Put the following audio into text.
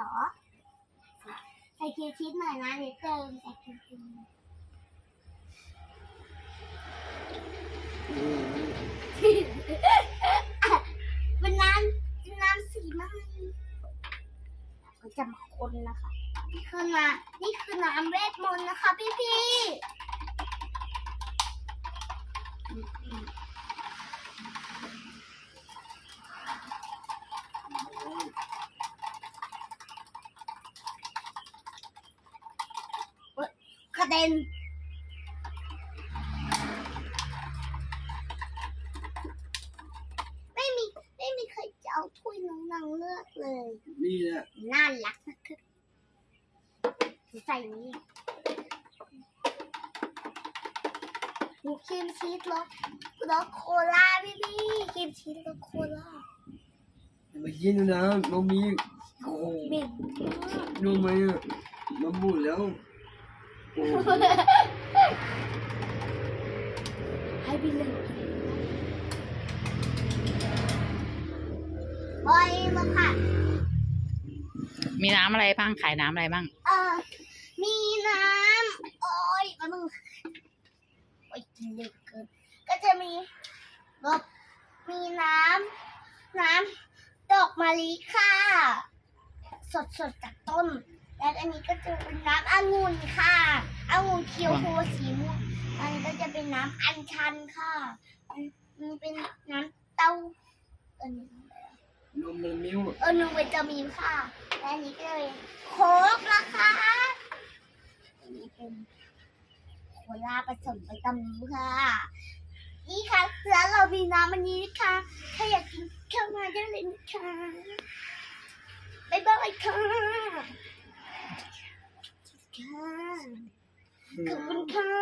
หรอใส่ครีมชีสหน่อยนะเดี๋ยวเติมใส่ครีมชีสอืมเป็นน้ำเป็นน้ำสีไหมก็จะมาคนนะคะ นี่คือน้ำนี่คือน้ำเวทมนต์นะคะ พี่พี่ๆเอ้ยกระ เด็นไม่มีไม่มีใครจะเอาถ้วยน้องนางเลือกเลยนี่แหละน่ารักนะครับใส่นี่หมูครีมชีสรสรสโคลาพี่พี่ครีมชีสรสโคลาอย่ามากินนะน้องมีโอ้โหเหม็นรู้ไหมอะมันบูดแล้วโอ้โห ให้พี่เลยบอยมาค่ะ มีน้ำอะไรบ้างขายน้ำอะไรบ้าง เออ มีน้ำ โอ้ยมามึงโอ้ยกินเร็วเกิน ก็จะมีรบมีน้ำ น้ำ ดอกมะลิค่ะ สดสดๆจากต้น อันนี้ก็จะเป็นน้ำองุ่นค่ะองุ่นเขียวโพสีม่วงอันนี้ก็จะเป็นน้ำอัญชันค่ะอันนี้เป็นน้ำเต้าเอันนี้นมมันมิ้วอะเออหนึ่งวิตามินค่ะ และอันนี้ก็เป็นโค้กนะคะอันนี้เป็นโคลาผสมวิตามินค่ะ นี่ค่ะแล้วเรามีน้ำอันนี้นะคะถ้าอยากกินเข้ามาได้เลยนะคะบ๊ายบายค่ะค่ะ ขอบคุณค่ะ